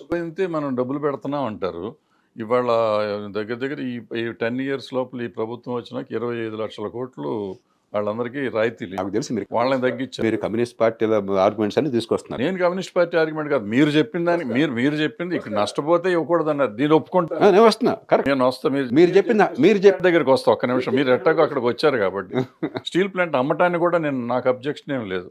నష్టపోయితే మనం డబ్బులు పెడుతున్నాం అంటారు. ఇవాళ దగ్గర దగ్గర ఈ ఈ టెన్ ఇయర్స్ లోపల ఈ ప్రభుత్వం వచ్చినాక ఇరవై ఐదు లక్షల కోట్లు వాళ్ళందరికీ రాయితీలు నాకు తెలిసి మీరు వాళ్ళని తగ్గించారు. మీరు కమ్యూనిస్ట్ పార్టీల ఆర్గ్యుమెంట్స్ అన్ని తీసుకొస్తున్నారు. నేను కమ్యూనిస్ట్ పార్టీ ఆర్గ్యుమెంట్ కాదు మీరు చెప్పిన దానికి మీరు మీరు చెప్పింది ఇక్కడ నష్టపోతే ఇవ్వకూడదు అన్నారు దీన్ని ఒప్పుకుంటా నేను వస్తున్నా కరెక్ట్ నేను వస్తా మీరు మీరు చెప్పింది మీరు చెప్పి దగ్గరికి వస్తా ఒక్క నిమిషం. మీరు ఎట్టాగో అక్కడికి వచ్చారు కాబట్టి. స్టీల్ ప్లాంట్ అమ్మటానికి కూడా నేను నాకు అబ్జెక్షన్ ఏం లేదు.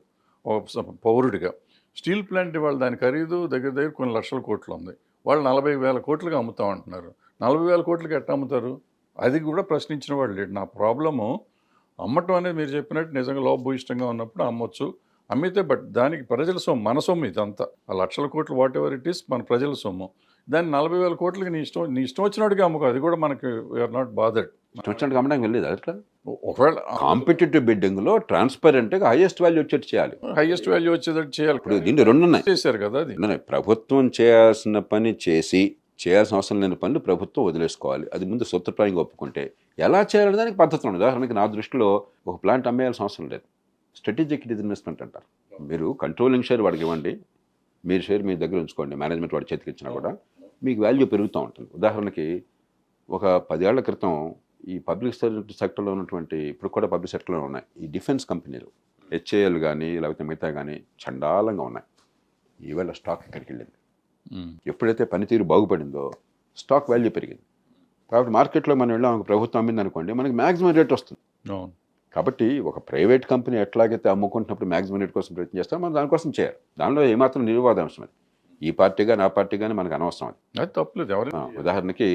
పౌరుడిగా. స్టీల్ ప్లాంట్ ఇవాళ దాని ఖరీదు దగ్గర దగ్గర కొన్ని లక్షల కోట్లు ఉంది. వాళ్ళు నలభై వేల కోట్లుగా అమ్ముతాం అంటున్నారు నలభై వేల కోట్లకి ఎట్లా అమ్ముతారు? అది కూడా ప్రశ్నించిన వాళ్ళు లేడు నా ప్రాబ్లము అమ్మటం అనేది మీరు చెప్పినట్టు నిజంగా లోపభూయిష్టంగా ఉన్నప్పుడు అమ్మొచ్చు అమ్మితే బట్ దానికి ప్రజల సొమ్ము మన సొమ్ము ఇదంతా. ఆ లక్షల కోట్లు వాట్ ఎవర్ ఇట్ ఈస్ మన ప్రజల సొమ్ము. దాన్ని నలభై వేల కోట్లకి నీ ఇష్టం నీ ఇష్టం వచ్చినట్టుగా అమ్ముకో. అది కూడా మనకి వీఆర్ నాట్ బాదర్డ్ చూసినట్టు గమనం వెళ్ళలేదు అట్లా? ఒకవేళ కాంపిటేటివ్ బిడ్డింగ్లో ట్రాన్స్పరెంట్గా హైయెస్ట్ వాల్యూ వచ్చేట్టు చేయాలి. హైయెస్ట్ వాల్యూ వచ్చేటట్టు చేయాలి ఇప్పుడు దీంట్లో రెండు ఉన్నాయి. చేశారు కదా అది. ప్రభుత్వం చేయాల్సిన పని చేసి చేయాల్సిన అవసరం లేని పనులు ప్రభుత్వం వదిలేసుకోవాలి. అది ముందు సూత్రప్రాయంగా ఒప్పుకుంటే ఎలా చేయాలి దానికి పద్ధతి ఉంది. ఉదాహరణకి నా దృష్టిలో ఒక ప్లాంట్ అమ్మేయాల్సిన అవసరం లేదు. స్ట్రాటజిక్ ఇన్వెస్ట్మెంట్ అంటారు. మీరు కంట్రోలింగ్ షేర్ వాడికి ఇవ్వండి. మీరు షేర్ మీ దగ్గర ఉంచుకోండి. మేనేజ్మెంట్ వాడి చేతికి ఇచ్చినా కూడా. మీకు వాల్యూ పెరుగుతూ ఉంటుంది. ఉదాహరణకి ఒక పదేళ్ళ క్రితం ఈ పబ్లిక్ సెక్టర్లో ఉన్నటువంటి ఇప్పుడు కూడా పబ్లిక్ సెక్టర్లో ఉన్నాయి. ఈ డిఫెన్స్ కంపెనీలు హెచ్ఏఎల్ కానీ లేకపోతే మిగతా కానీ చండాలంగా ఉన్నాయి. ఈవేళ స్టాక్ ఇక్కడికి వెళ్ళింది. ఎప్పుడైతే పనితీరు బాగుపడిందో స్టాక్ వాల్యూ పెరిగింది. కాబట్టి మార్కెట్లో మనం వెళ్ళాం ప్రభుత్వం అమ్మింది అనుకోండి మనకి మ్యాక్సిమం రేట్ వస్తుంది. కాబట్టి ఒక ప్రైవేట్ కంపెనీ ఎట్లాగైతే అమ్ముకుంటున్నప్పుడు మ్యాక్సిమం రేట్ కోసం ప్రయత్నం చేస్తాం మనం దానికోసం చేయాలి. దానిలో ఏమాత్రం నిర్వాద అంశం అది ఈ పార్టీ కానీ ఆ పార్టీ కానీ మనకు అనవసరం అది. తప్పలేదు. ఎవరు ఉదాహరణకి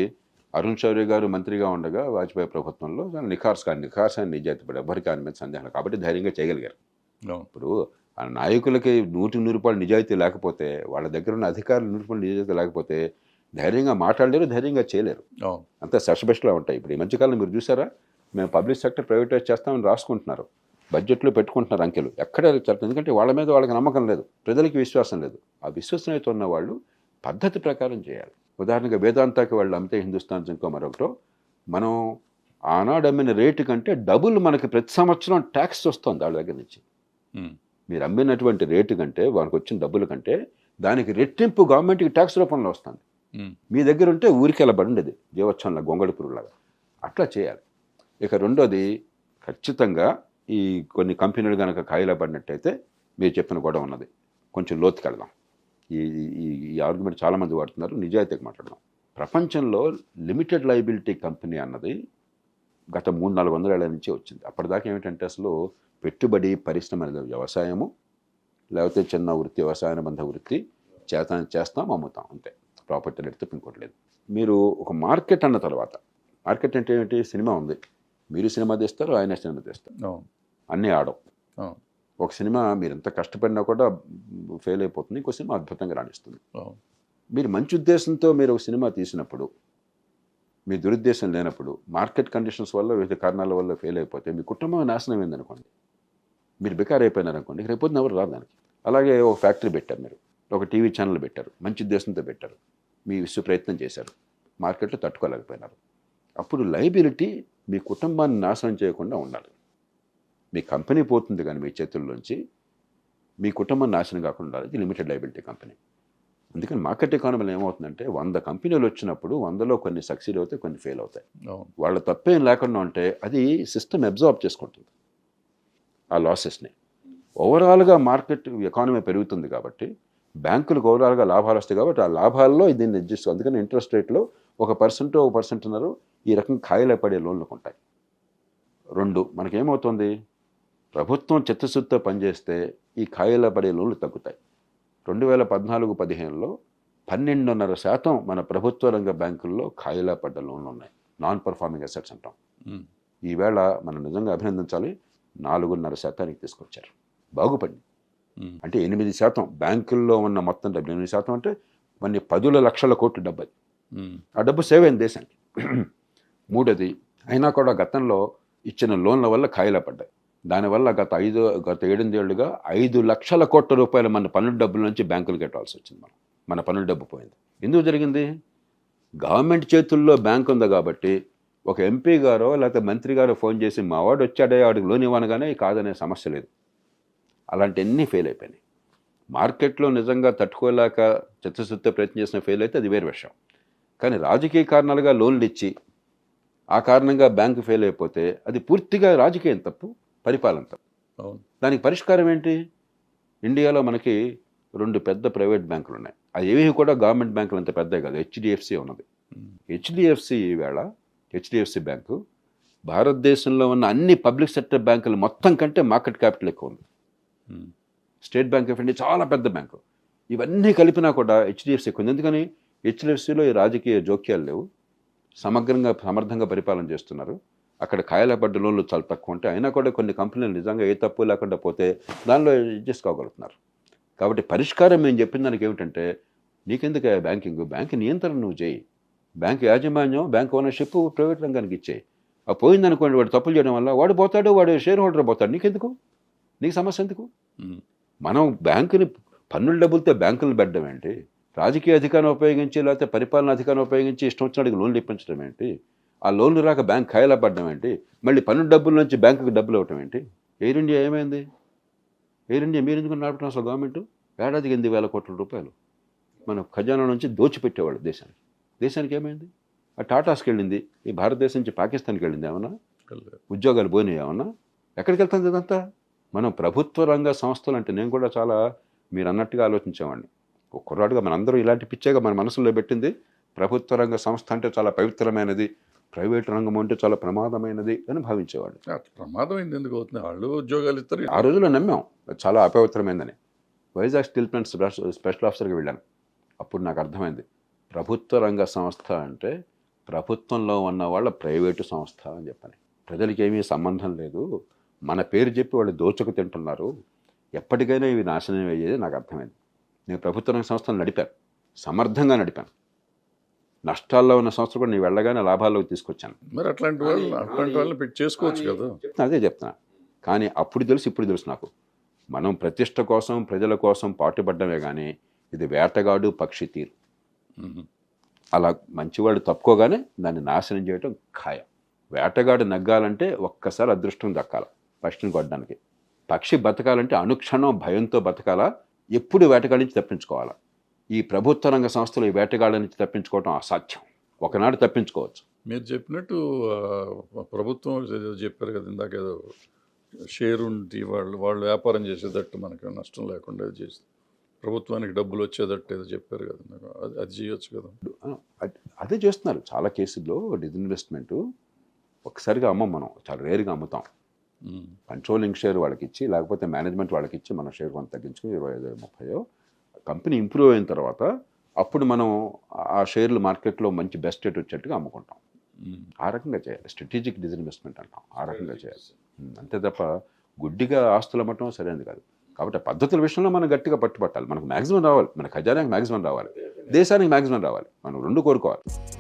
అరుణ్ శౌర్య గారు మంత్రిగా ఉండగా వాజ్పేయి ప్రభుత్వంలో నిఖార్స్ కానీ నిఖార్స్ అని నిజాయితీ పడి ఎవరికి ఆయన మీద సందేహం. కాబట్టి ధైర్యంగా చేయగలిగారు. ఇప్పుడు ఆ నాయకులకి నూటి నూరు రూపాయలు నిజాయితీ లేకపోతే వాళ్ళ దగ్గర ఉన్న అధికారులు నూరు రూపాయలు నిజాయితీ లేకపోతే ధైర్యంగా మాట్లాడలేరు ధైర్యంగా చేయలేరు. అంతా సషబెస్ట్లా ఉంటాయి. ఇప్పుడు ఈ మధ్యకాలం మీరు చూసారా? మేము పబ్లిక్ సెక్టర్ ప్రైవేటైజ్ చేస్తామని రాసుకుంటున్నారు. బడ్జెట్లో పెట్టుకుంటున్నారు అంకెలు. ఎక్కడ చెప్పలేదు ఎందుకంటే వాళ్ళ మీద వాళ్ళకి నమ్మకం లేదు. ప్రజలకి విశ్వాసం లేదు. ఆ విశ్వసనీయత ఉన్న వాళ్ళు పద్ధతి ప్రకారం చేయాలి. ఉదాహరణగా వేదాంతాకి వాళ్ళు అమితే హిందుస్థాన్ ఇంకో మరొకటో మనం ఆనాడు అమ్మిన రేటు కంటే డబుల్ మనకి ప్రతి సంవత్సరం ట్యాక్స్ వస్తుంది వాళ్ళ దగ్గర నుంచి. మీరు అమ్మినటువంటి రేటు కంటే వాళ్ళకి వచ్చిన డబ్బుల కంటే దానికి రెట్టింపు గవర్నమెంట్కి ట్యాక్స్ రూపంలో వస్తుంది. మీ దగ్గర ఉంటే ఊరికి వెళ్ళబడి ఉండేది. జీవోత్సవంలో గొంగడి పురుగులాగా. అట్లా చేయాలి. ఇక రెండోది ఖచ్చితంగా ఈ కొన్ని కంపెనీలు కనుక కాయిలా పడినట్టయితే మీరు చెప్పిన గొడవ ఉన్నది. కొంచెం లోతుకి వెళ్దాం ఈ ఈ ఈ ఆర్గ్యుమెంట్ చాలామంది వాడుతున్నారు. నిజాయితీకి మాట్లాడదాం. ప్రపంచంలో లిమిటెడ్ లైబిలిటీ కంపెనీ అన్నది గత మూడు నాలుగు వందల ఏళ్ళ నుంచి వచ్చింది. అప్పటిదాకా ఏమిటంటే అసలు పెట్టుబడి పరిశ్రమ అనేది వ్యవసాయము లేకపోతే చిన్న వృత్తి వ్యవసాయ వృత్తి చేత చేస్తాం అమ్ముతాం. అంతే. ప్రాపర్టీ రేట్ తప్ప ఇంకోటి లేదు. మీరు ఒక మార్కెట్ అన్న తర్వాత మార్కెట్ అంటే ఏంటి సినిమా ఉంది. మీరు సినిమా తీస్తారు ఆయన సినిమా తీస్తారు. అన్నీ ఆడం అవును. ఒక సినిమా మీరు ఎంత కష్టపడినా కూడా ఫెయిల్ అయిపోతుంది ఇంకో సినిమా అద్భుతంగా రాణిస్తుంది. మీరు మంచి ఉద్దేశంతో మీరు ఒక సినిమా తీసినప్పుడు మీ దురుద్దేశం లేనప్పుడు మార్కెట్ కండిషన్స్ వల్ల వివిధ కారణాల వల్ల ఫెయిల్ అయిపోతే మీ కుటుంబం నాశనం అయిందనుకోండి. మీరు బెకార్ అయిపోయినారనుకోండి రేపు ఎవరు రాదు దానికి. అలాగే ఒక ఫ్యాక్టరీ పెట్టారు మీరు ఒక టీవీ ఛానల్ పెట్టారు మంచి ఉద్దేశంతో పెట్టారు. మీ విశ్వ ప్రయత్నం చేశారు. మార్కెట్లో తట్టుకోలేకపోయినారు. అప్పుడు లైబిలిటీ మీ కుటుంబాన్ని నాశనం చేయకుండా ఉండాలి. మీ కంపెనీ పోతుంది కానీ మీ చేతుల్లోంచి మీ కుటుంబం నాశనం కాకుండా ఉండాలి. ఇది లిమిటెడ్ లైబిలిటీ కంపెనీ. అందుకని మార్కెట్ ఎకానమీలో ఏమవుతుందంటే వంద కంపెనీలు వచ్చినప్పుడు వందలో కొన్ని సక్సీడ్ అవుతాయి కొన్ని ఫెయిల్ అవుతాయి. వాళ్ళ తప్పేం లేకుండా ఉంటే అది సిస్టమ్ అబ్జార్బ్ చేసుకుంటుంది. ఆ లాసెస్ని. ఓవరాల్గా మార్కెట్ ఎకానమీ పెరుగుతుంది కాబట్టి బ్యాంకులకు ఓవరాల్గా లాభాలు వస్తాయి కాబట్టి ఆ లాభాల్లో దీన్ని అడ్జస్ట్ అందుకని ఇంట్రెస్ట్ రేట్లో ఒక పర్సెంట్ ఒక పర్సెంట్ ఉన్నారు ఈ రకం కాయలు పడే లోన్లకు ఉంటాయి రెండు మనకేమవుతుంది? ప్రభుత్వం చిత్తశుద్ధితో పనిచేస్తే ఈ కాయల పడే లోన్లు తగ్గుతాయి. రెండు వేల పద్నాలుగు పదిహేనులో పన్నెండున్నర శాతం మన ప్రభుత్వ రంగ బ్యాంకుల్లో కాయలా పడ్డ లోన్లు ఉన్నాయి. నాన్ పర్ఫార్మింగ్ అసెట్స్ అంటాం. ఈవేళ మనం నిజంగా అభినందించాలి. నాలుగున్నర శాతానికి తీసుకొచ్చారు. బాగుపడింది. ఉమ్. అంటే ఎనిమిది శాతం. బ్యాంకుల్లో ఉన్న మొత్తం డబ్బు ఎనిమిది శాతం అంటే కొన్ని పదుల లక్షల కోట్ల డబ్బు. ఆ డబ్బు సేవ్ అయింది దేశానికి. మూడోది అయినా కూడా గతంలో ఇచ్చిన లోన్ల వల్ల కాయలా పడ్డాయి. దానివల్ల గత ఐదు గత ఏడెనిమిదేళ్ళుగా ఐదు లక్షల కోట్ల రూపాయలు మన పన్నుల డబ్బుల నుంచి బ్యాంకులు కట్టాల్సి వచ్చింది మనం. మన పన్నుల డబ్బు పోయింది. ఎందుకు జరిగింది? గవర్నమెంట్ చేతుల్లో బ్యాంక్ ఉంది కాబట్టి ఒక ఎంపీ గారో లేకపోతే మంత్రి గారో ఫోన్ చేసి మా వాడు వచ్చాడే వాడికి లోన్ ఇవ్వనగానే కాదనే సమస్య లేదు. అలాంటివన్నీ ఫెయిల్ అయిపోయినాయి. మార్కెట్లో నిజంగా తట్టుకోలేక చిత్తశుద్ధి ప్రయత్నం చేసిన ఫెయిల్ అయితే అది వేరే విషయం. కానీ రాజకీయ కారణాలుగా లోన్లు ఇచ్చి ఆ కారణంగా బ్యాంకు ఫెయిల్ అయిపోతే అది పూర్తిగా రాజకీయం తప్పు పరిపాలన తప్పు. దానికి పరిష్కారం ఏంటి? ఇండియాలో మనకి రెండు పెద్ద ప్రైవేట్ బ్యాంకులు ఉన్నాయి. అవి ఏవి కూడా గవర్నమెంట్ బ్యాంకులు అంత పెద్దవి కాదు. హెచ్డిఎఫ్సి ఉన్నది. హెచ్డిఎఫ్సి ఈవేళ హెచ్డిఎఫ్సి బ్యాంకు భారతదేశంలో ఉన్న అన్ని పబ్లిక్ సెక్టర్ బ్యాంకులు మొత్తం కంటే మార్కెట్ క్యాపిటల్ ఎక్కువ ఉంది. స్టేట్ బ్యాంక్ ఆఫ్ ఇండియా చాలా పెద్ద బ్యాంకు. ఇవన్నీ కలిపినా కూడా హెచ్డిఎఫ్సి ఎక్కువ ఉంది. ఎందుకని? హెచ్డిఎఫ్సిలో ఈ రాజకీయ జోక్యాలు లేవు. సమగ్రంగా సమర్థంగా పరిపాలన చేస్తున్నారు. అక్కడ కాయల పడ్డ లోన్లు చాలా తక్కువ ఉంటాయి. అయినా కూడా కొన్ని కంపెనీలు నిజంగా ఏ తప్పు లేకుండా పోతే దానిలో అడ్జస్ట్ కాగలుగుతున్నారు కాబట్టి పరిష్కారం మేము చెప్పిన దానికి ఏమిటంటే నీకెందుకు బ్యాంకింగ్? బ్యాంక్ నియంత్రణ నువ్వు చేయి. బ్యాంక్ యాజమాన్యం బ్యాంక్ ఓనర్షిప్ ప్రైవేట్ రంగానికి ఇచ్చేయి. ఆ పోయిందనుకోండి వాడు తప్పులు చేయడం వల్ల వాడు పోతాడు వాడు షేర్ హోల్డర్ పోతాడు. నీకెందుకు? నీకు సమస్య ఎందుకు. మనం బ్యాంకుని పన్నుల డబ్బులతో బ్యాంకులు పెట్టడం ఏంటి? రాజకీయ అధికారం ఉపయోగించి లేకపోతే పరిపాలన అధికారం ఉపయోగించి ఇష్టం వచ్చినట్టుగా లోన్లు ఇప్పించడం ఏంటి? ఆ లోన్లు రాక బ్యాంక్ ఖాయిలా పడడం ఏంటి? మళ్ళీ పన్ను డబ్బుల నుంచి బ్యాంకుకి డబ్బులు ఇవ్వటం ఏంటి? ఎయిర్ ఇండియా ఏమైంది? ఎయిర్ ఇండియా మీరు ఎందుకు నడపడం అసలు గవర్నమెంట్? ఏడాదికి ఎనిమిది వేల కోట్ల రూపాయలు మన ఖజానా నుంచి దోచిపెట్టేవాళ్ళు దేశానికి. దేశానికి ఏమైంది? ఆ టాటాస్కి వెళ్ళింది ఈ భారతదేశం నుంచి పాకిస్తాన్కి వెళ్ళింది ఏమన్నా. ఉద్యోగాలు పోయినాయి ఏమన్నా? ఎక్కడికి వెళ్తుంది ఇదంతా? మనం ప్రభుత్వ రంగ సంస్థలు అంటే నేను కూడా చాలా మీరు అన్నట్టుగా ఆలోచించేవాడిని. ఒక కుర్రాడుగా మనందరూ ఇలాంటి పిచ్చేగా మన మనసులో పెట్టింది. ప్రభుత్వ రంగ సంస్థ అంటే చాలా పవిత్రమైనది. ప్రైవేట్ రంగం అంటే చాలా ప్రమాదమైనది అని భావించేవాడిని అట్లా ప్రమాదం అయింది ఎందుకు అవుతుంది? వాళ్ళు ఉద్యోగాలు ఇస్తారు ఆ రోజుల్లో నమ్మాం. చాలా అపవిత్రమైందని. Vizag steel plant special special ఆఫీసర్గా వెళ్ళాను. అప్పుడు నాకు అర్థమైంది. ప్రభుత్వ రంగ సంస్థ అంటే ప్రభుత్వంలో ఉన్న వాళ్ళ ప్రైవేటు సంస్థ అని చెప్పని. ప్రజలకి ఏమీ సంబంధం లేదు. మన పేరు చెప్పి వాళ్ళు దోచుకు తింటున్నారు. ఎప్పటికైనా ఇవి నాశనం అయ్యేది నాకు అర్థమైంది. నేను ప్రభుత్వ రంగ సంస్థలు నడిపాను. సమర్థంగా నడిపాను. నష్టాల్లో ఉన్న సంస్థలు కూడా నేను వెళ్ళగానే లాభాల్లోకి తీసుకొచ్చాను. మరి అట్లాంటి వాళ్ళు అట్లాంటి వాళ్ళని పెట్టి చేసుకోవచ్చు కదా. అదే చెప్తున్నా. కానీ అప్పుడు తెలుసు ఇప్పుడు తెలుసు నాకు. మనం ప్రతిష్ట కోసం ప్రజల కోసం పాటుపడ్డమే కానీ ఇది వేటగాడు పక్షి తీరు. అలా మంచివాడు తప్పుకోగానే దాన్ని నాశనం చేయటం ఖాయం. వేటగాడు నగ్గాలంటే ఒక్కసారి అదృష్టం దక్కాల. పక్షిని కొట్టడానికి. పక్షి బతకాలంటే అనుక్షణం భయంతో బతకాలా? ఎప్పుడు వేటగాడి నుంచి తప్పించుకోవాలా? ఈ ప్రభుత్వ రంగ సంస్థలు ఈ వేటగాడి నుంచి తప్పించుకోవటం అసాధ్యం. ఒకనాడు తప్పించుకోవచ్చు. మీరు చెప్పినట్టు ప్రభుత్వం ఏదో చెప్పారు కదా ఇందాక ఏదో షేర్ ఉండి వాళ్ళు వాళ్ళు వ్యాపారం చేసేటట్టు మనకి నష్టం లేకుండా చేసి ప్రభుత్వానికి డబ్బులు వచ్చేటట్టు ఏదో చెప్పారు కదా నాకు అది అది చేయొచ్చు కదా. అద్- చేస్తున్నారు. చాలా కేసుల్లో డిజిన్వెస్ట్మెంట్. ఒకసారిగా అమ్మం మనం చాలా రేరుగా అమ్ముతాం. కంట్రోలింగ్ షేర్ వాళ్ళకి ఇచ్చి లేకపోతే మేనేజ్మెంట్ వాళ్ళకి ఇచ్చి మన షేర్ కొంత తగ్గించుకుని ఇరవై ఐదు ముప్పయో. కంపెనీ ఇంప్రూవ్ అయిన తర్వాత అప్పుడు మనం ఆ షేర్లు మార్కెట్లో మంచి బెస్ట్ రేట్ వచ్చేట్టుగా అమ్ముకుంటాం. ఆ రకంగా చేయాలి. స్ట్రాటజిక్ డిజిన్వెస్ట్మెంట్ అంటాం. ఆ రకంగా చేయాలి. అంతే తప్ప గుడ్డిగా ఆస్తులు అమ్మటం సరైనది కాదు. కాబట్టి పద్ధతుల విషయంలో మనం గట్టిగా పట్టుపట్టాలి మనకు మ్యాక్సిమం రావాలి. మన ఖజానాకి మ్యాక్సిమం రావాలి. దేశానికి మ్యాక్సిమం రావాలి. మనం రెండు కోరుకోవాలి.